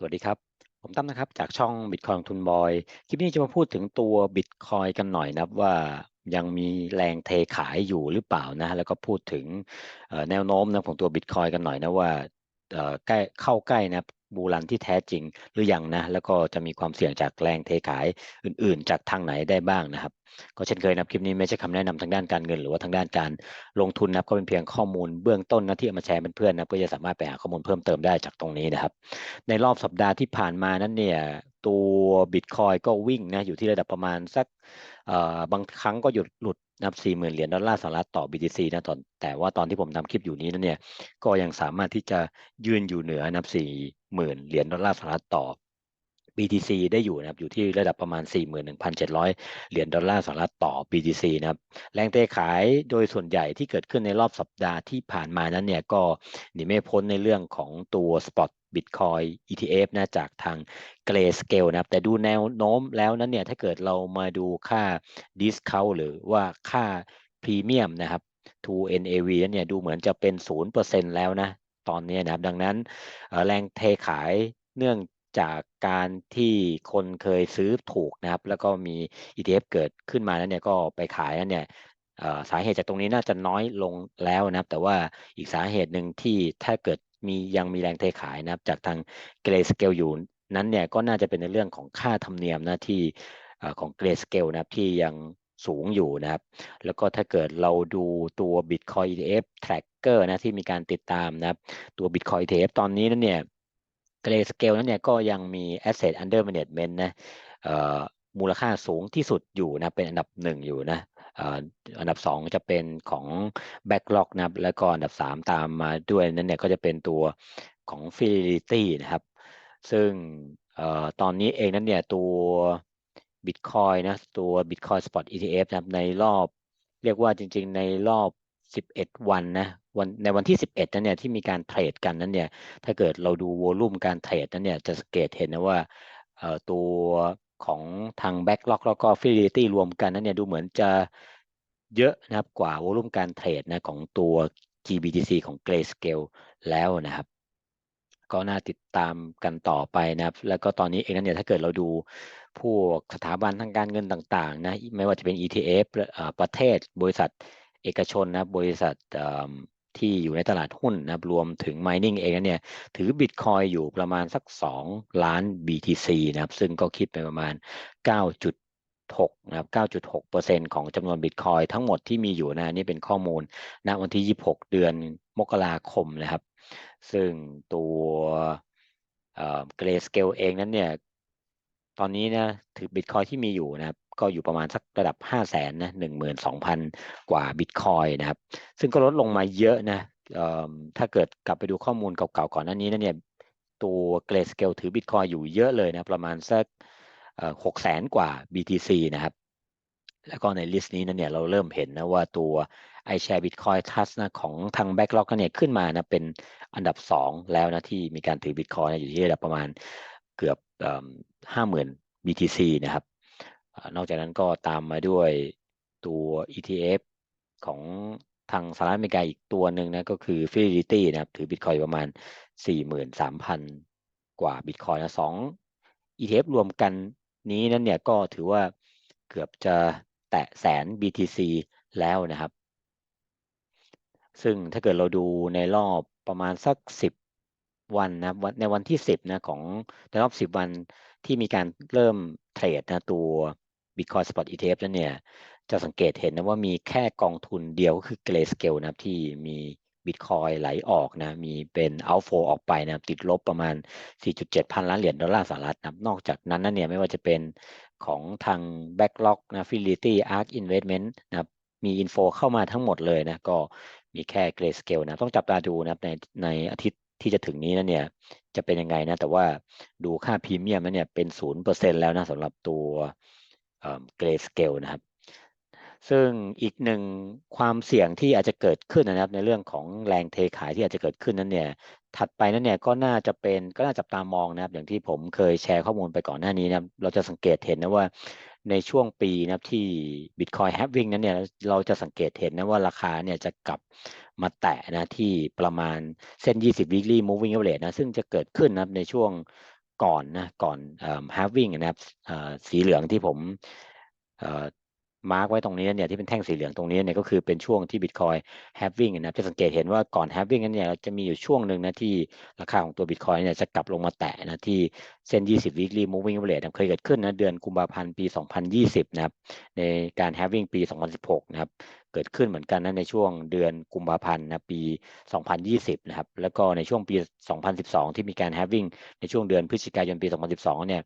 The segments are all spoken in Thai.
สวัสดีครับ ผมตั้มนะครับ จากช่อง Bitcoin ทุนบอย คลิปนี้จะมาพูดถึงตัว Bitcoin กันหน่อยนะครับว่ายังมีแรงเทขายอยู่หรือเปล่านะ แล้วก็พูดถึงแนวโน้มนะของตัว Bitcoin กันหน่อยนะว่าใกล้เข้าใกล้นะบูรันที่แท้จริงหรือยังนะ แล้วก็จะมีความเสี่ยงจากแรงเทขายอื่น ๆ จากทางไหนได้บ้างนะครับ ก็เช่นเคยนะครับคลิปนี้ไม่ใช่คำแนะนำทางด้านการเงิน หรือว่าทางด้านการลงทุนนะครับก็เป็นเพียงข้อมูลเบื้องต้นนะที่เอามาแชร์เพื่อนๆนะเพื่อจะสามารถไปหาข้อมูลเพิ่มเติมได้จากตรงนี้นะครับ ในรอบสัปดาห์ที่ผ่านมานั้นเนี่ยตัวบิตคอยก็วิ่งนะอยู่ที่ระดับประมาณสักเอ่อบางครั้งก็หยุดหลุดนับสี่หมื่นเหรียญดอลลาร์สหรัฐต่อ BTC นะตอนแต่ว่าตอนที่ผมทำคลิปอยู่นี้นั้นเนี่ยก็ยังสามารถที่จะยืนอยู่เหนือนับสี่หมื่นเหรียญดอลลาร์สหรัฐต่อ BTC ได้อยู่นะครับอยู่ที่ระดับประมาณ 41,700 เหรียญดอลลาร์สหรัฐต่อ BTC นะครับแรงเทขายโดยส่วนใหญ่ที่เกิดขึ้นในรอบสัปดาห์ที่ผ่านมานั้นเนี่ยก็หนีไม่พ้นในเรื่องของตัว Spot Bitcoin ETF นะจากทาง Grayscale นะครับ แต่ดูแนวโน้มแล้วนั้นเนี่ยถ้าเกิดเรามาดูค่า discount หรือว่าค่าพรีเมียมนะครับ to NAV นั้นเนี่ยดูเหมือนจะเป็น 0%แล้วนะ ตอนนี้นะครับ ดังนั้นแรงเทขายเนื่อง จากการที่คนเคยซื้อถูกนะครับ แล้วก็มี ETF เกิดขึ้นมาแล้วเนี่ยก็ไปขายแล้วเนี่ยสาเหตุจากตรงนี้น่าจะน้อยลงแล้วนะครับ แต่ว่าอีกสาเหตุหนึ่งที่ถ้าเกิดมียังมีแรงเทขายนะครับ จากทางเกรสเกลอยู่นั้นเนี่ยก็น่าจะเป็นในเรื่องของค่าธรรมเนียมนะที่ของเกรสเกลนะครับที่ยังสูงอยู่นะครับ แล้วก็ถ้าเกิดเราดูตัว Bitcoin ETF Tracker นะที่มีการติดตามนะครับ ตัว Bitcoin ETF ตอนนี้นั้นเนี่ย เกรสเกลนั้นเนี่ยก็ยังมี asset under management นะมูลค่าสูงที่สุดอยู่นะเป็นอันดับหนึ่งอยู่นะอันดับสองจะเป็นของ backlog นะครับแล้วก็อันดับสามตามมาด้วยนั้นเนี่ยก็จะเป็นตัวของ fidelity นะครับ ซึ่งตอนนี้เองนั้นเนี่ยตัว Bitcoin นะตัว Bitcoin Spot ETF นะครับในรอบ เรียกว่าจริงๆ ในรอบ 11 วันนะวันในวันที่ 11 นั้นเนี่ยที่มีการเทรดกันนั้นเนี่ยถ้าเกิดเราดูวอลุ่มการเทรดนั้นเนี่ยจะสังเกตเห็นนะว่าตัวของทาง Backlog แล้วก็ Fidelity รวมกันนั้นเนี่ยดูเหมือนจะเยอะนะครับกว่าวอลุ่มการเทรดนะของตัว GBTC ของ Grayscale แล้วนะครับ ก็น่าติดตามกันต่อไปนะครับ แล้วก็ตอนนี้เองนั้นเนี่ยถ้าเกิดเราดูพวกสถาบันทางการเงินต่างๆนะไม่ว่าจะเป็น ETF ประเทศบริษัท เอกชนนะบริษัทที่อยู่ในตลาดหุ้นนะรวมถึง mining เองเนี่ยถือ Bitcoin อยู่ประมาณสัก 2 ล้าน BTC นะครับซึ่งก็คิดไปประมาณ 9.6นะครับ9.6%ของจำนวน Bitcoin ทั้งหมดที่มีอยู่นะนี่เป็นข้อมูลณวันที่ 26 เดือนมกราคมนะครับ ซึ่งตัวเกรสเกลเองนั้นเนี่ยตอนนี้นะถือบิตคอยที่มีอยู่นะครับ ก็อยู่ประมาณสักระดับ 5 0 0แสนนะหนึ่งหมื่นสองพันกว่าบิตคอยนะครับ ซึ่งก็ลดลงมาเยอะนะถ้าเกิดกลับไปดูข้อมูลเก่าๆก่อนหน้านี้นะเนี่ยตัวเกรสเกลถือบิตคอยอยู่เยอะเลยนะประมาณสักหกแสนกว่า BTC นะครับ แล้วก็ในลิสต์นี้นะเนี่ยเราเริ่มเห็นนะว่าตัว iShare Bitcoin Trust นะของทาง Backlog เนี่ยขึ้นมานะเป็นอันดับ 2 แล้วนะที่มีการถือ Bitcoin อยู่ที่ระดับประมาณเกือบห้าหมื่น BTC นะครับ นอกจากนั้นก็ตามมาด้วยตัว ETF ของทางสหรัฐอเมริกาอีกตัวหนึ่งนะก็คือ Fidelity นะครับ ถือ Bitcoin ประมาณ 43,000 กว่า Bitcoin นะสอง ETF รวมกันนี้นั้นเนี่ยก็ถือว่าเกือบจะแตะแสน BTC แล้วนะครับ ซึ่งถ้าเกิดเราดูในรอบประมาณสัก 10 วันนะในวันที่ 10นะของในรอบ 10 วันที่มีการเริ่มเทรดนะตัว Bitcoin Spot ETF แล้วเนี่ยจะสังเกตเห็นนะว่ามีแค่กองทุนเดียวก็คือ Grayscale นะครับที่มี Bitcoin ไหลออกนะมีเป็น outflow ออกไปนะติดลบประมาณ 4.7 พันล้านเหรียญดอลลาร์สหรัฐนะนอกจากนั้นนะเนี่ยไม่ว่าจะเป็นของทาง Backlog นะ Fidelity Ark Investment นะครับมีอินโฟเข้ามาทั้งหมดเลยนะก็มีแค่ Grayscale นะต้องจับตาดูนะในในอาทิตย์ที่จะถึงนี้นะเนี่ยจะเป็นยังไงนะแต่ว่าดูค่าพรีเมียมเนี่ยเป็นศูนย์เปอร์เซ็นแล้วนะสำหรับตัว เกรสเกลนะครับ ซึ่งอีกหนึ่งความเสี่ยงที่อาจจะเกิดขึ้นนะครับ ในเรื่องของแรงเทขายที่อาจจะเกิดขึ้นนั้นเนี่ย ถัดไปนั้นเนี่ยก็น่าจะเป็นก็น่าจับตามองนะครับ อย่างที่ผมเคยแชร์ข้อมูลไปก่อนหน้านี้นะเราจะสังเกตเห็นนะว่าในช่วงปีนะครับที่ Bitcoin h a v i n g นั้นเนี่ยเราจะสังเกตเห็นนะว่าราคาเนี่ยจะกลับมาแตะนะที่ประมาณเส้น 20 weekly moving average นะซึ่งจะเกิดขึ้นนะในช่วง ก่อนนะก่อน having นะครับสีเหลืองที่ผม มาร์กไว้ตรงนี้เนี่ยที่เป็นแท่งสีเหลืองตรงนี้เนี่ยก็คือเป็นช่วงที่ Bitcoin halving นะครับจะสังเกตเห็นว่าก่อน halving นั้นเนี่ยจะมีอยู่ช่วงหนึ่งนะที่ราคาของตัว Bitcoin เนี่ยจะกลับลงมาแตะนะที่เส้น 20 weekly moving average นเคยเกิดขึ้นนะเดือนกุมภาพันธ์ปี 2020 นะครับในการ halving ปี 2016 นะครับเกิดขึ้นเหมือนกันนะในช่วงเดือนกุมภาพันธ์นะปี 2020 นะครับแล้วก็ในช่วงปี 2012 ที่มีการ halving ในช่วงเดือนพฤศจิกายนปี 2012 เนี่ย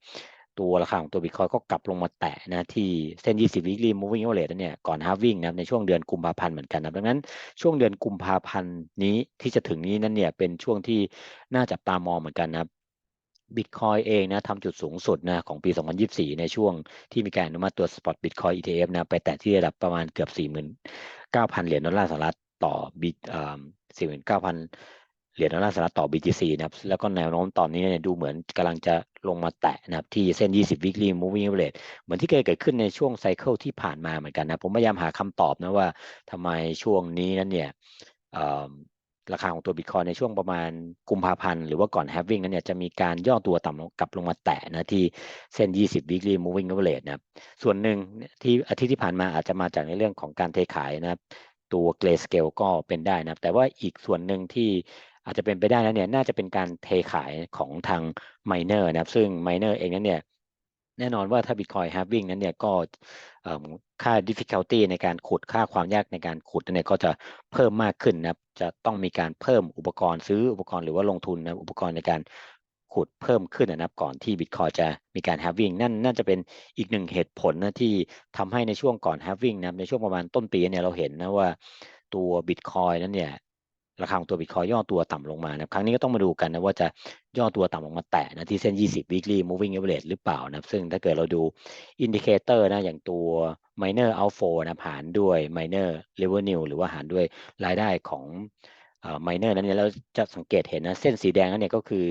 ตัวราคาของตัวบิตคอยก็กลับลงมาแตะนะที่เส้น 20 weekly moving average เนี่ยก่อน halving นะในช่วงเดือนกุมภาพันธ์เหมือนกันนะดังนั้นช่วงเดือนกุมภาพันธ์นี้ที่จะถึงนี้นั่นเนี่ยเป็นช่วงที่น่าจับตามองเหมือนกันนะบิตคอยเองนะทำจุดสูงสุดนะของปี 2024 ในช่วงที่มีการอนุมัติตัว spot bitcoin ETF นะไปแตะที่ระดับประมาณเกือบ 49,000 เหรียญดอลลาร์สหรัฐต่อบิตเอ่อ49,000 เหรียญดอลลาร์สหรัฐต่อ BTC นะครับ แล้วก็แนวโน้มตอนนี้เนี่ยดูเหมือนกำลังจะลงมาแตะนะครับที่เส้น 20 weekly moving average เหมือนที่เคยเกิดขึ้นในช่วงไซเคิลที่ผ่านมาเหมือนกันนะ ผมพยายามหาคำตอบนะว่าทำไมช่วงนี้นั้นเนี่ยราคาของตัวบิตคอยในช่วงประมาณกุมภาพันธ์หรือว่าก่อน halving นั้นเนี่ยจะมีการย่อตัวต่ำกลับลงมาแตะนะที่เส้น 20 weekly moving average นะครับส่วนหนึ่งที่อาทิตย์ที่ผ่านมาอาจจะมาจากในเรื่องของการเทขายนะครับตัว grayscale ก็เป็นได้นะครับแต่ว่าอีกส่วนหนึ่งที่ อาจจะเป็นไปได้แล้วเนี่ยน่าจะเป็นการเทขายของทาง miner นะครับ ซึ่ง miner เองนั้นเนี่ยแน่นอนว่าถ้า Bitcoin halving นั้นเนี่ยก็ค่า difficulty ในการขุดค่าความยากในการขุดเนี่ยก็จะเพิ่มมากขึ้นนะครับ จะต้องมีการเพิ่มอุปกรณ์ซื้ออุปกรณ์หรือว่าลงทุนนะอุปกรณ์ในการขุดเพิ่มขึ้นนะครับก่อนที่ Bitcoin จะมีการ halving นั่นน่าจะเป็นอีกหนึ่งเหตุผลนะที่ทำให้ในช่วงก่อน halving นะในช่วงประมาณต้นปีเนี่ยเราเห็นนะว่าตัว Bitcoin นั้นเนี่ย ราคาของตัวบิตคอยย่อตัวต่ำลงมานะครั้งนี้ก็ต้องมาดูกันนะว่าจะย่อตัวต่ำลงมาแตะนะที่เส้น 20 weekly moving average หรือเปล่านะซึ่งถ้าเกิดเราดูอินดิเคเตอร์นะอย่างตัว miner outflow นะหารด้วย miner revenue หรือว่าหารด้วยรายได้ของเอ่อ miner นั้นเนี่ยเราจะสังเกตเห็นนะเส้นสีแดงนั้นเนี่ยก็คือ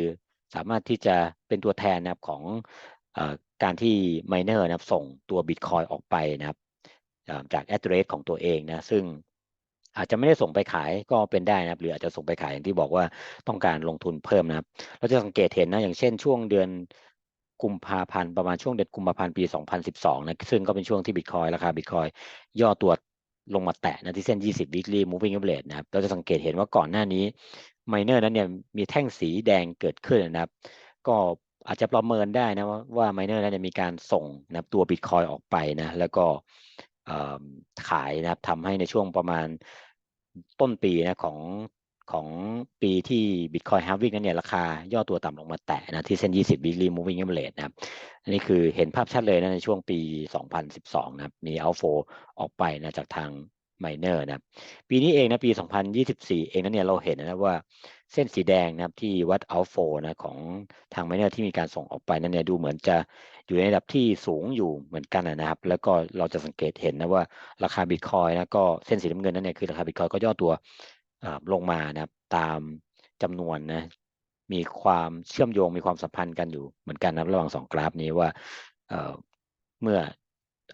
สามารถที่จะเป็นตัวแทนนะครับของอการที่ miner นะครับส่งตัว bitcoin ออกไปนะครับจาก address ของตัวเองนะซึ่ง อาจจะไม่ได้ส่งไปขายก็เป็นได้นะครับ หรืออาจจะส่งไปขายอย่างที่บอกว่าต้องการลงทุนเพิ่มนะครับ เราจะสังเกตเห็นนะอย่างเช่นช่วงเดือนกุมภาพันธ์ประมาณช่วงเดือนกุมภาพันธ์ปี 2012 นะซึ่งก็เป็นช่วงที่บิตคอยราคาบิตคอยย่อตัวลงมาแตะนะที่เส้น 20 weekly moving average นะครับ เราจะสังเกตเห็นว่าก่อนหน้านี้ไมเนอร์นั้นเนี่ยมีแท่งสีแดงเกิดขึ้นนะครับ ก็อาจจะประเมินได้นะว่าว่าไมเนอร์นั้นมีการส่งนะตัวบิตคอยออกไปนะแล้วก็ ขายนะครับทำให้ในช่วงประมาณต้นปีนะของของปีที่ Bitcoin halving นั้นเนี่ยราคาย่อตัวต่ำลงมาแตะนะที่เส้น 20 weekly moving average นะครับอันนี้คือเห็นภาพชัดเลยนะในช่วงปี 2012 นะครับมี outflow ออกไปนะจากทาง miner นะปีนี้เองนะปี 2024 เองนั้นเนี่ยเราเห็นนะว่า เส้นสีแดงนะครับที่วัด outflow นะของทาง miner ที่มีการส่งออกไปนั้นเนี่ยดูเหมือนจะอยู่ในระดับที่สูงอยู่เหมือนกันนะครับ แล้วก็เราจะสังเกตเห็นนะว่าราคาบิตคอยนะก็เส้นสีน้ำเงินนั่นเนี่ยคือราคาบิตคอยก็ย่อตัวลงมานะครับตามจำนวนนะมีความเชื่อมโยงมีความสัมพันธ์กันอยู่เหมือนกันนะระหว่างสองกราฟนี้ว่าเมื่อ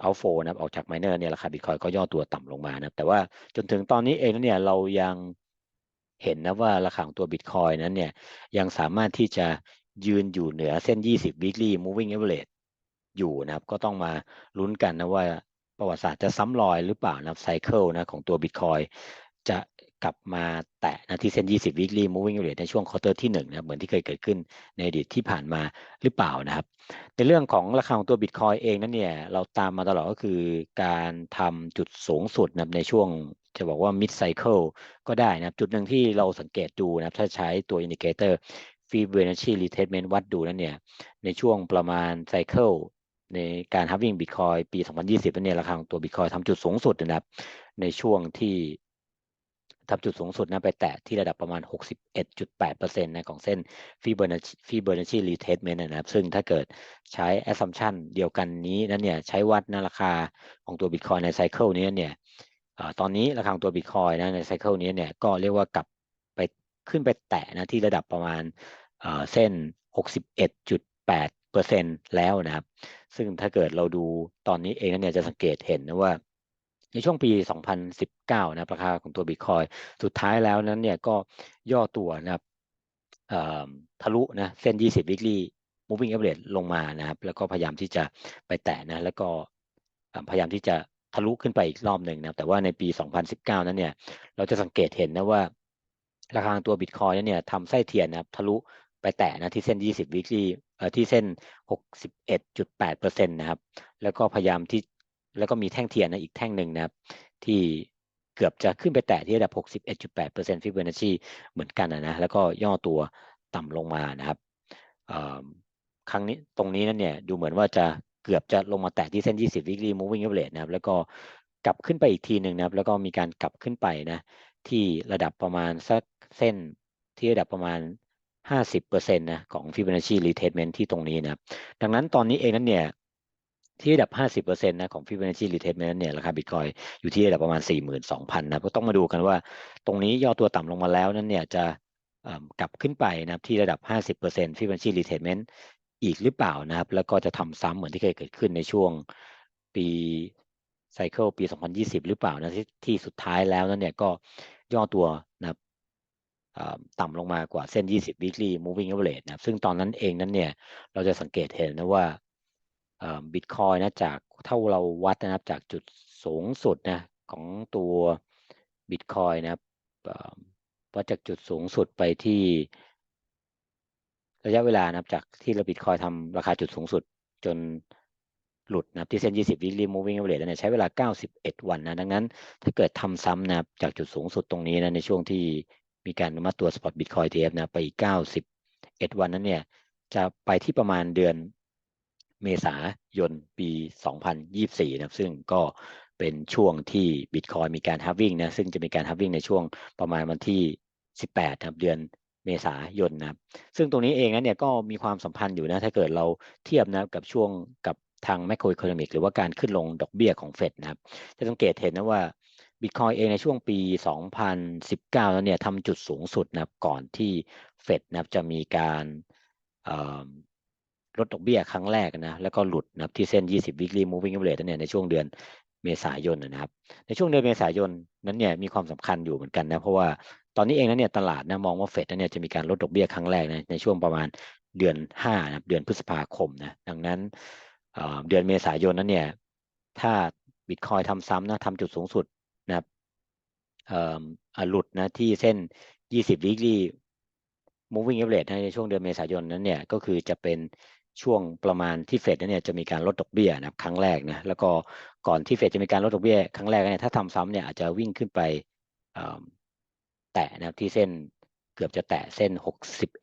เอาโฟนะออกจากไมเนอร์เนี่ยราคาบิตคอยก็ย่อตัวต่ำลงมานะแต่ว่าจนถึงตอนนี้เองเนี่ยเรายัง เห็นนะว่าราคาของตัวบิตคอยนั้นเนี่ยยังสามารถที่จะยืนอยู่เหนือเส้น 20 weekly moving average อยู่นะครับ ก็ต้องมาลุ้นกันนะว่าประวัติศาสตร์จะซ้ำรอยหรือเปล่านะไซเคิลนะของตัวบิตคอยจะ กลับมาแตะนะที่เส้น 20 weekly moving average ในช่วงควอเตอร์ที่1นะเหมือนที่เคยเกิดขึ้นในอดีตที่ผ่านมาหรือเปล่านะครับ ในเรื่องของราคาของตัวบิตคอยเองนั้นเนี่ยเราตามมาตลอดก็คือการทำจุดสูงสุดนะในช่วงจะบอกว่า mid cycle ก็ได้นะจุดหนึ่งที่เราสังเกตดูนะถ้าใช้ตัวอินดิเคเตอร์ Fibonacci retracement วัดดูนั่นเนี่ยในช่วงประมาณไซเคิลในการฮับวิ่งบิตคอยปี 2020 เนี่ยราคาของตัวบิตคอยทำจุดสูงสุดนะครับ ในช่วงที่ ทำจุดสูงสุดนะไปแตะที่ระดับประมาณ 61.8%นะของเส้น Fibonacci Fibonacci retracement นะครับ ซึ่งถ้าเกิดใช้ assumption เดียวกันนี้นั้นเนี่ยใช้วัดนะราคาของตัวบิตคอยในไซเคิลนี้เนี่ยตอนนี้ราคาของตัวบิตคอยนะในไซเคิลนี้เนี่ยก็เรียกว่ากลับไปขึ้นไปแตะนะที่ระดับประมาณเส้น 61.8เปอร์เซ็นแล้วนะครับ ซึ่งถ้าเกิดเราดูตอนนี้เองเนี่ยจะสังเกตเห็นนะว่า ในช่วงปี 2019 นะราคาของตัวบิตคอยสุดท้ายแล้วนั้นเนี่ยก็ย่อตัวนะครับทะลุนะเส้น 20 weekly moving average ลงมานะครับ แล้วก็พยายามที่จะไปแตะนะ แล้วก็พยายามที่จะทะลุขึ้นไปอีกรอบหนึ่งนะแต่ว่าในปี 2019 นั้นเนี่ย เราจะสังเกตเห็นนะว่า ราคาตัวบิตคอยนั้นเนี่ยทำไส้เทียนนะครับทะลุไปแตะนะที่เส้น 20 weekly ที่เส้น 61.8%นะครับ แล้วก็พยายามที่ แล้วก็มีแท่งเทียนนะอีกแท่งหนึ่งนะครับ ที่เกือบจะขึ้นไปแตะที่ระดับ 61.8%ฟิโบนัชชีเหมือนกันนะแล้วก็ย่อตัวต่ำลงมานะครับครั้งนี้ตรงนี้นั่นเนี่ยดูเหมือนว่าจะเกือบจะลงมาแตะที่เส้น 20 weekly moving average นะครับ แล้วก็กลับขึ้นไปอีกทีหนึ่งนะครับ แล้วก็มีการกลับขึ้นไปนะที่ระดับประมาณสักเส้นที่ระดับประมาณ 50%นะของ Fibonacci retracement ที่ตรงนี้นะครับ ดังนั้นตอนนี้เองนั้นเนี่ย ที่ระดับ 50%นะของ Fibonacci retracement นั้นเนี่ยราคาบิตคอยอยู่ที่ระดับประมาณ 42,000 นะก็ต้องมาดูกันว่า ตรงนี้ย่อตัวต่ำลงมาแล้วนั้นเนี่ยจะกลับขึ้นไปนะครับที่ระดับ 50% Fibonacci retracement อีกหรือเปล่านะครับ แล้วก็จะทำซ้ำเหมือนที่เคยเกิดขึ้นในช่วงปีไซเคิลปี 2020 หรือเปล่านะที่ที่สุดท้ายแล้วนั้นเนี่ยก็ย่อตัวนะครับต่ำลงมากว่าเส้น 20 weekly moving average นะครับซึ่งตอนนั้นเองนั้นเนี่ยเราจะสังเกตเห็นนะว่า บิตคอยนะจากเท่าเราวัดนะครับจากจุดสูงสุดนะของตัวบิตคอยนะครับวัดจากจุดสูงสุดไปที่ ระยะเวลานะครับจากที่เราบิตคอยทำราคาจุดสูงสุดจนหลุดนะครับที่เส้น 20 weekly moving average เนี่ยใช้เวลา 91 วันนะดังนั้น ถ้าเกิดทำซ้ำนะครับจากจุดสูงสุดตรงนี้นะในช่วงที่มีการอนุมัติตัว spot bitcoin ETF นะไป91 วันนั้นเนี่ยจะไปที่ประมาณเดือน เมษายนปี 2024 นะครับ ซึ่งก็เป็นช่วงที่บิตคอยมีการฮาวิ่งนะ ซึ่งจะมีการฮาวิ่งในช่วงประมาณวันที่ 18ครับเดือนเมษายนนะครับ ซึ่งตรงนี้เองนะเนี่ยก็มีความสัมพันธ์อยู่นะ ถ้าเกิดเราเทียบนะกับช่วงกับทางแมคโครอิคโนมิกหรือว่าการขึ้นลงดอกเบี้ยของเฟดนะครับ จะสังเกตเห็นนะว่าบิตคอยเองในช่วงปี 2019 แล้วเนี่ยทำจุดสูงสุดนะครับก่อนที่เฟดนะครับจะมีการ ลดดอกเบี้ยครั้งแรกนะแล้วก็หลุดนะครับที่เส้น 20 weekly moving average เนี่ยในช่วงเดือนเมษายนนะครับ ในช่วงเดือนเมษายนนั้นเนี่ยมีความสำคัญอยู่เหมือนกันนะเพราะว่าตอนนี้เองนั้นเนี่ยตลาดนะมองว่าเฟดนั้นเนี่ยจะมีการลดดอกเบี้ยครั้งแรกนะในช่วงประมาณเดือน5นะเดือนพฤษภาคมนะดังนั้นเดือนเมษายนนั้นเนี่ยถ้าบิตคอยทำซ้ำนะทำจุดสูงสุดนะครับหลุดนะที่เส้น 20 weekly moving average ในช่วงเดือนเมษายนนั้นเนี่ยก็คือจะเป็น ช่วงประมาณที่เฟดเนี่ยจะมีการลดดอกเบี้ยนะครั้งแรกนะแล้วก็ก่อนที่เฟดจะมีการลดดอกเบี้ยครั้งแรกเนี่ยถ้าทำซ้ำเนี่ยอาจจะวิ่งขึ้นไปแตะนะที่เส้นเกือบจะแตะเส้น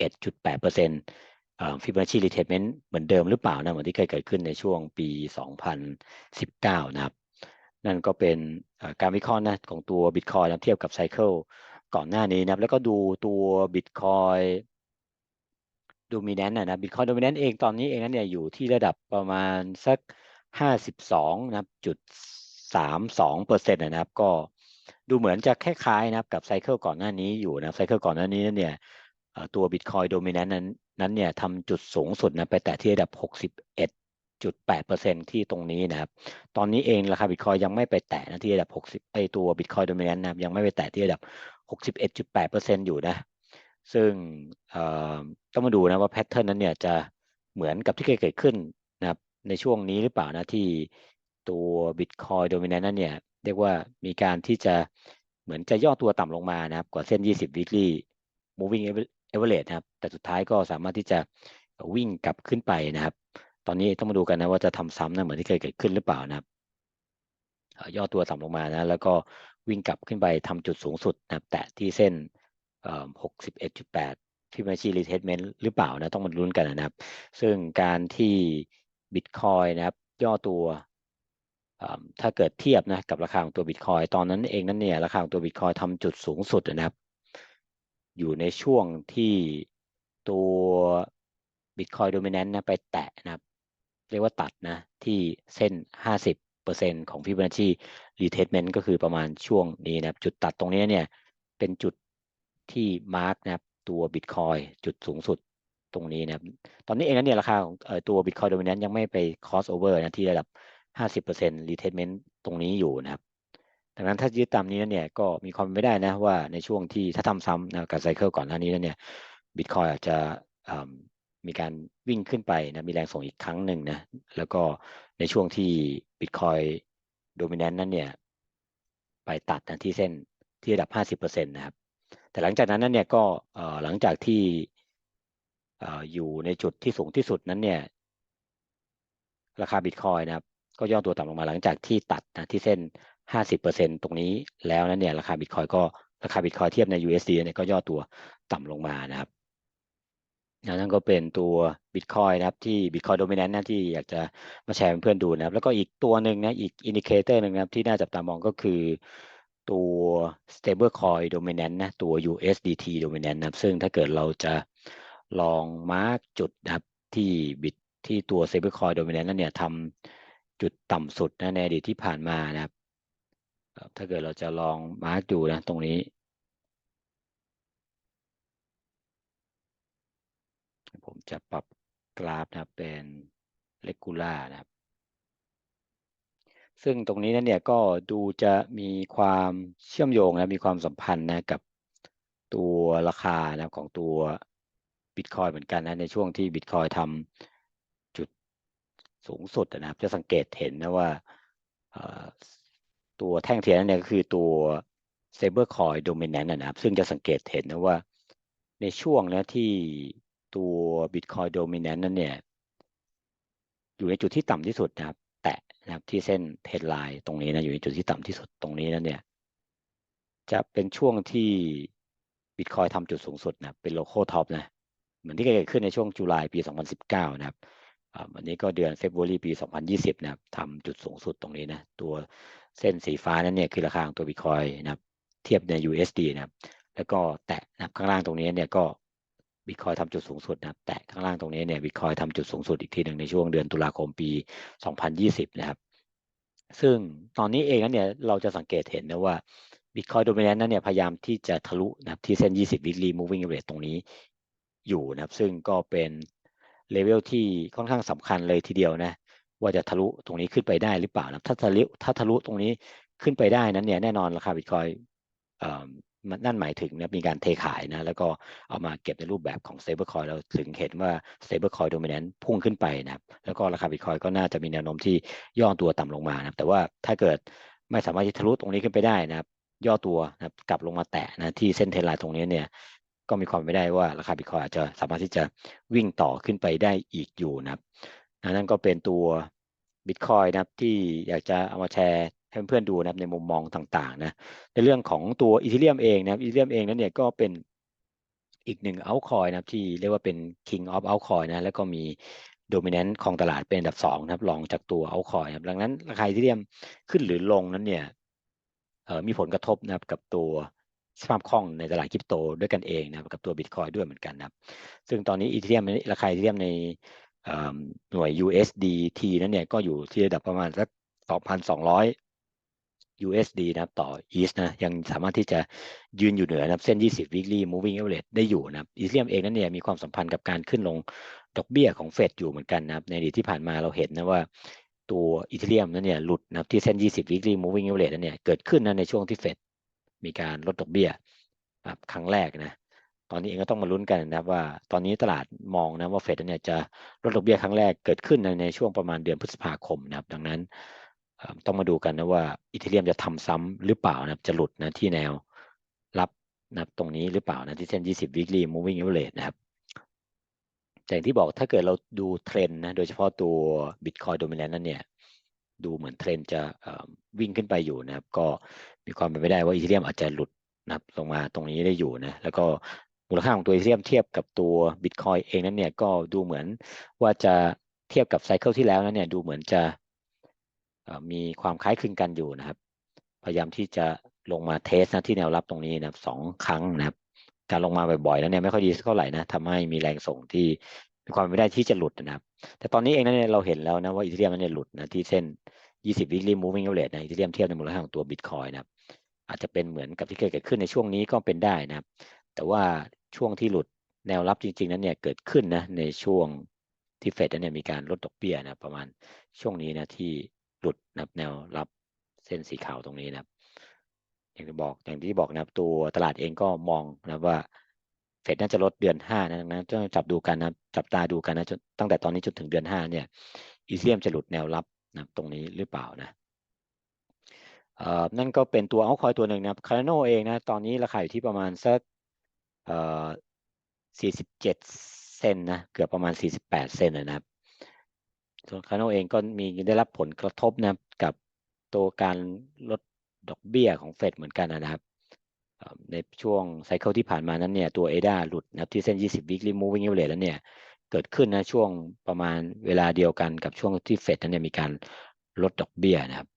61.8%ฟิบนัชชีรีเทสเมนต์เหมือนเดิมหรือเปล่านะเหมือนที่เคยเกิดขึ้นในช่วงปี 2019 นะครับ นั่นก็เป็นการวิเคราะห์นะของตัว Bitcoin นะเทียบกับไซเคิลก่อนหน้านี้นะครับ แล้วก็ดูตัว Bitcoin ดูมิเนนต์นะบิตคอยโดมิเนนต์เองตอนนี้เองนั้นเนี่ยอยู่ที่ระดับประมาณสัก 52นะครับจุด32เปอร์เซ็นต์นะครับ ก็ดูเหมือนจะคล้ายๆนะครับกับไซเคิลก่อนหน้านี้อยู่นะไซเคิลก่อนหน้านี้เนี่ยตัวบิตคอยโดมิเนนต์นั้นนั้นเนี่ยทำจุดสูงสุดนะไปแต่ที่ระดับ 61.8%ที่ตรงนี้นะครับ ตอนนี้เองราคาบิตคอยยังไม่ไปแตะนะที่ระดับ 60ไอตัวบิตคอยโดมิเนนต์นะครับยังไม่ไปแตะที่ระดับ 61.8%อยู่นะ ซึ่งต้องมาดูนะว่าแพทเทิร์นนั้นเนี่ยจะเหมือนกับที่เคยเกิดขึ้นนะครับในช่วงนี้หรือเปล่านะที่ตัว Bitcoin Dominant นั้นเนี่ยเรียกว่ามีการที่จะเหมือนจะย่อตัวต่ำลงมานะครับกว่าเส้น 20 weekly moving average นะครับแต่สุดท้ายก็สามารถที่จะวิ่งกลับขึ้นไปนะครับ ตอนนี้ต้องมาดูกันนะว่าจะทำซ้ำนะเหมือนที่เคยเกิดขึ้นหรือเปล่านะครับย่อตัวต่ำลงมานะแล้วก็วิ่งกลับขึ้นไปทำจุดสูงสุดนะครับแตะที่เส้น 61.8ฟิบนัชชีรีเทสเมนต์หรือเปล่านะต้องมาลุ้นกันนะครับ ซึ่งการที่บิตคอยนะครับ ย่อตัวถ้าเกิดเทียบนะกับราคาของตัวบิตคอยตอนนั้นเองนั้นเนี่ยราคาของตัวบิตคอยทำจุดสูงสุดนะครับ อยู่ในช่วงที่ตัวบิตคอยโดมิเนนต์นะไปแตะนะครับ เรียกว่าตัดนะที่เส้น 50%ของฟิบนัชชีรีเทสเมนต์ก็คือประมาณช่วงนี้นะครับ จุดตัดตรงนี้เนี่ยเป็นจุด ที่มาร์กนะครับตัว Bitcoin จุดสูงสุดตรงนี้นะครับ ตอนนี้เองนั่นเนี่ยราคาของตัว Bitcoin Dominant ยังไม่ไป cross over นะที่ระดับ 50% retracement ตรงนี้อยู่นะครับ ดังนั้นถ้ายึดตามนี้นเนี่ยก็มีความไม่ได้นะว่าในช่วงที่ถ้าทำซ้ำนะกับไซเคิลก่อนหน้านี้นเนี่ยบิตคอยอาจจะมีการวิ่งขึ้นไปนะมีแรงส่งอีกครั้งหนึ่งนะแล้วก็ในช่วงที่ Bitcoin Dominant นั้นเนี่ยไปตัดนะที่เส้นที่ระดับ 50%นะครับ แต่หลังจากนั้นนั้นเนี่ยก็หลังจากที่อยู่ในจุดที่สูงที่สุดนั้นเนี่ย ราคาบิตคอยนะครับ ก็ย่อตัวต่ำลงมาหลังจากที่ตัดนะที่เส้น 50%ตรงนี้แล้วนั้นเนี่ยราคาบิตคอยก็ราคาบิตคอยเทียบใน USD เนี่ยก็ย่อตัวต่ำลงมานะครับนั่นก็เป็นตัวบิตคอยนะครับที่บิตคอยโดมิเนนต์นะที่อยากจะมาแชร์เพื่อนดูนะครับ แล้วก็อีกตัวหนึ่งนะอีกอินดิเคเตอร์หนึ่งนะครับที่น่าจับตามองก็คือ ตัว stable coin dominant นะ ตัว USDT dominant นะครับซึ่งถ้าเกิดเราจะลองมาร์กจุดนะครับที่บิตที่ตัว stable coin dominant นั้นเนี่ยทำจุดต่ำสุดนะในอดีตที่ผ่านมานะครับ ถ้าเกิดเราจะลองมาร์กดูนะตรงนี้ผมจะปรับกราฟนะเป็น regular นะครับ ซึ่งตรงนี้นั้นเนี่ยก็ดูจะมีความเชื่อมโยงนะมีความสัมพันธ์นะกับตัวราคานะของตัวบิตคอยเหมือนกันนะในช่วงที่บิตคอยทำจุดสูงสุดนะครับ จะสังเกตเห็นนะว่าตัวแท่งเทียนนั้นเนี่ยก็คือตัว Saber Coin Dominant นนะครับ ซึ่งจะสังเกตเห็นนะว่าในช่วงนะที่ตัว Bitcoin Dominant นั้นเนี่ยอยู่ในจุดที่ต่ำที่สุดนะครับ นะครับที่เส้นเทรนไลน์ตรงนี้นะอยู่ในจุดที่ต่ำที่สุดตรงนี้นั่นเนี่ยจะเป็นช่วงที่บิตคอยทำจุดสูงสุดนะเป็นโลโก้ท็อปนะเหมือนที่เกิดขึ้นในช่วงจุลายปี 2019 นะครับวันนี้ก็เดือนเฟบรุรีปี 2020 นะครับทำจุดสูงสุดตรงนี้นะตัวเส้นสีฟ้านั้นเนี่ยคือราคาของตัวบิตคอยนะครับเทียบใน USD นะครับแล้วก็แตะนะครับข้างล่างตรงนี้เนี่ยก็ บิตคอยทำจุดสูงสุดนะแตะข้างล่างตรงนี้เนี่ยบิตคอยทำจุดสูงสุดอีกทีหนึ่งในช่วงเดือนตุลาคมปี 2020 นะครับ ซึ่งตอนนี้เองนั้นเนี่ยเราจะสังเกตเห็นนะว่า Bitcoin Dominant นั้นเนี่ยพยายามที่จะทะลุนะครับที่เส้น 20 weekly moving average ตรงนี้อยู่นะครับ ซึ่งก็เป็นเลเวลที่ค่อนข้างสำคัญเลยทีเดียวนะ ว่าจะทะลุตรงนี้ขึ้นไปได้หรือเปล่านะถ้าทะลุถ้าทะลุตรงนี้ขึ้นไปได้นั้นเนี่ยแน่นอนราคาบิตคอย นั่นหมายถึงนะมีการเทขายนะแล้วก็เอามาเก็บในรูปแบบของ stable coin เราถึงเห็นว่า stable coin dominant พุ่งขึ้นไปนะแล้วก็ราคาบิตคอยก็น่าจะมีแนวโน้มที่ย่อตัวต่ำลงมานะแต่ว่าถ้าเกิดไม่สามารถที่ทะลุตรงนี้ขึ้นไปได้นะครับย่อตัวนะกลับลงมาแตะนะที่เส้นเทรนไลน์ตรงนี้เนี่ยก็มีความไม่ได้ว่าราคาบิตคอยอาจจะสามารถที่จะวิ่งต่อขึ้นไปได้อีกอยู่นะครับนั่นก็เป็นตัวบิตคอยนะครับที่อยากจะเอามาแชร์ ให้เพื่อนๆดูนะครับในมุมมองต่างๆนะในเรื่องของตัวอีเทเรียมเองนะครับอีเทเรียมเองนั้นเนี่ยก็เป็นอีกหนึ่งเอาคอยนะครับที่เรียกว่าเป็น king of altcoin นะแล้วก็มี dominant ของตลาดเป็นอันดับสองนะครับรองจากตัวเอาคอยครับดังนั้นราคาอีเทเรียมขึ้นหรือลงนั้นเนี่ยมีผลกระทบนะครับกับตัวสภาพคล่องในตลาดคริปโตด้วยกันเองนะครับกับตัวบิตคอยด้วยเหมือนกันนะครับซึ่งตอนนี้อีเทเรียมราคาอีเทเรียมในหน่วย USDT นั้นเนี่ยก็อยู่ที่ระดับประมาณสัก2,200 USD นะครับต่อ ETH นะยังสามารถที่จะยืนอยู่เหนือนะเส้น 20 weekly moving average ได้อยู่นะครับอีเทียมเองนั้นเนี่ยมีความสัมพันธ์กับการขึ้นลงดอกเบี้ยของเฟดอยู่เหมือนกันนะครับในอดีตที่ผ่านมาเราเห็นนะว่าตัวอีเทียมนั้นเนี่ยหลุดนะครับที่เส้น 20 weekly moving average นั้นเนี่ยเกิดขึ้นนะในช่วงที่เฟดมีการลดดอกเบี้ยครับครั้งแรกนะตอนนี้เองก็ต้องมาลุ้นกันนะครับว่าตอนนี้ตลาดมองนะว่าเฟดเนี่ยจะลดดอกเบี้ยครั้งแรกเกิดขึ้นในช่วงประมาณเดือนพฤษภาคมนะครับดังนั้น ต้องมาดูกันนะว่าอีเทเรียมจะทำซ้ำหรือเปล่านะครับจะหลุดนะที่แนวรับนะตรงนี้หรือเปล่านะที่เส้น 20 weekly moving average นะครับอย่างที่บอกถ้าเกิดเราดูเทรนนะโดยเฉพาะตัว Bitcoin dominant นั้นเนี่ยดูเหมือนเทรนจะวิ่งขึ้นไปอยู่นะครับ ก็มีความเป็นไปได้ว่าอีเทเรียมอาจจะหลุดนะครับลงมาตรงนี้ได้อยู่นะแล้วก็มูลค่าของตัวอีเทเรียมเทียบกับตัวบิตคอยเองนั้นเนี่ยก็ดูเหมือนว่าจะเทียบกับไซเคิลที่แล้วนั้นเนี่ยดูเหมือนจะ มีความคล้ายคลึงกันอยู่นะครับ พยายามที่จะลงมาเทสนะที่แนวรับตรงนี้นะครับสองครั้งนะครับ การลงมาบ่อยๆแล้วเนี่ยไม่ค่อยดีเท่าไหร่นะทำให้มีแรงส่งที่มีความไม่ได้ที่จะหลุดนะครับ แต่ตอนนี้เองนั้นเนี่ยเราเห็นแล้วนะว่าอีเทเรียมนั้นเนี่ยหลุดนะที่เส้น 20 weekly moving average นะอีเทเรียมเทียบในมูลค่าของตัวบิตคอยนะครับ อาจจะเป็นเหมือนกับที่เคยเกิดขึ้นในช่วงนี้ก็เป็นได้นะครับ แต่ว่าช่วงที่หลุดแนวรับจริง ๆ นั้นเนี่ยเกิดขึ้นนะในช่วงที่เฟดเนี่ยมีการลดดอกเบี้ยนะประมาณช่วงนี้นะที่ หลุดนะแนวรับเส้นสีขาวตรงนี้นะครับ อย่างที่บอกอย่างที่บอกนะครับ ตัวตลาดเองก็มองนะว่าเฟดน่าจะลดเดือนห้านะดังนั้นต้องจับดูกันนะจับตาดูกันนะตั้งแต่ตอนนี้จนถึงเดือนห้าเนี่ยอีเซียมจะหลุดแนวรับนะตรงนี้หรือเปล่านะเอ่อนั่นก็เป็นตัวเอาคอยตัวหนึ่งนะครับคาร์โนเองนะตอนนี้ราคาอยู่ที่ประมาณสักเอ่อสี่สิบเจ็ดเซนนะเกือบประมาณสี่สิบแปดเซนนะครับ ส่วนคาโนเองก็มีได้รับผลกระทบนะครับกับตัวการลดดอกเบี้ยของเฟดเหมือนกันนะครับ ในช่วงไซเคิลที่ผ่านมานั้นเนี่ยตัวเอดาหลุดนะครับที่เส้น 20 weekly moving average แล้วเนี่ยเกิดขึ้นนะช่วงประมาณเวลาเดียวกันกับช่วงที่เฟดนั้นเนี่ยมีการลดดอกเบี้ยนะครับ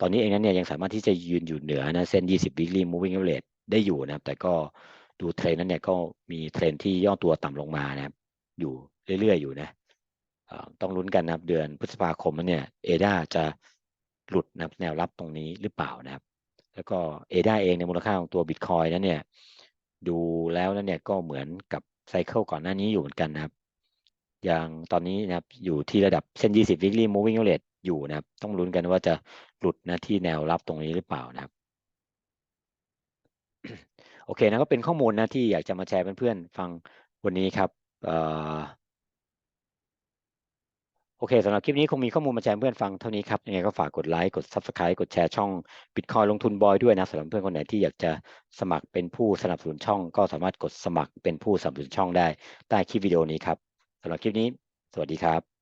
ตอนนี้เองนั้นเนี่ยยังสามารถที่จะยืนอยู่เหนือนะเส้น 20 weekly moving average ได้อยู่นะครับ แต่ก็ดูเทรนนั้นเนี่ยก็มีเทรนที่ย่อตัวต่ำลงมานะครับ อยู่เรื่อยๆอยู่นะ ต้องลุ้นกันนะครับ เดือนพฤษภาคมเนี่ยเอดาจะหลุดนะครับแนวรับตรงนี้หรือเปล่านะครับ แล้วก็เอดาเองในมูลค่าของตัวบิตคอยนั้นเนี่ยดูแล้วนั้นเนี่ยก็เหมือนกับไซเคิลก่อนหน้านี้อยู่เหมือนกันนะครับ อย่างตอนนี้นะครับอยู่ที่ระดับเส้น 20 weekly moving average อยู่นะครับ ต้องลุ้นกันว่าจะหลุดนะที่แนวรับตรงนี้หรือเปล่านะครับโอเคนะก็เป็นข้อมูลนะที่อยากจะมาแชร์เพื่อนๆฟังวันนี้ครับเอ่อ โอเคสำหรับคลิปนี้คงมีข้อมูลมาแชร์เพื่อนฟังเท่านี้ครับยังไงก็ฝากกดไลค์กด Subscribe กดแชร์ช่องบิตคอยลงทุนบอยด้วยนะสำหรับเพื่อนคนไหนที่อยากจะสมัครเป็นผู้สนับสนุนช่อง ก็สามารถกดสมัครเป็นผู้สนับสนุนช่องได้ใต้คลิปวิดีโอนี้ครับสำหรับคลิปนี้ สวัสดีครับ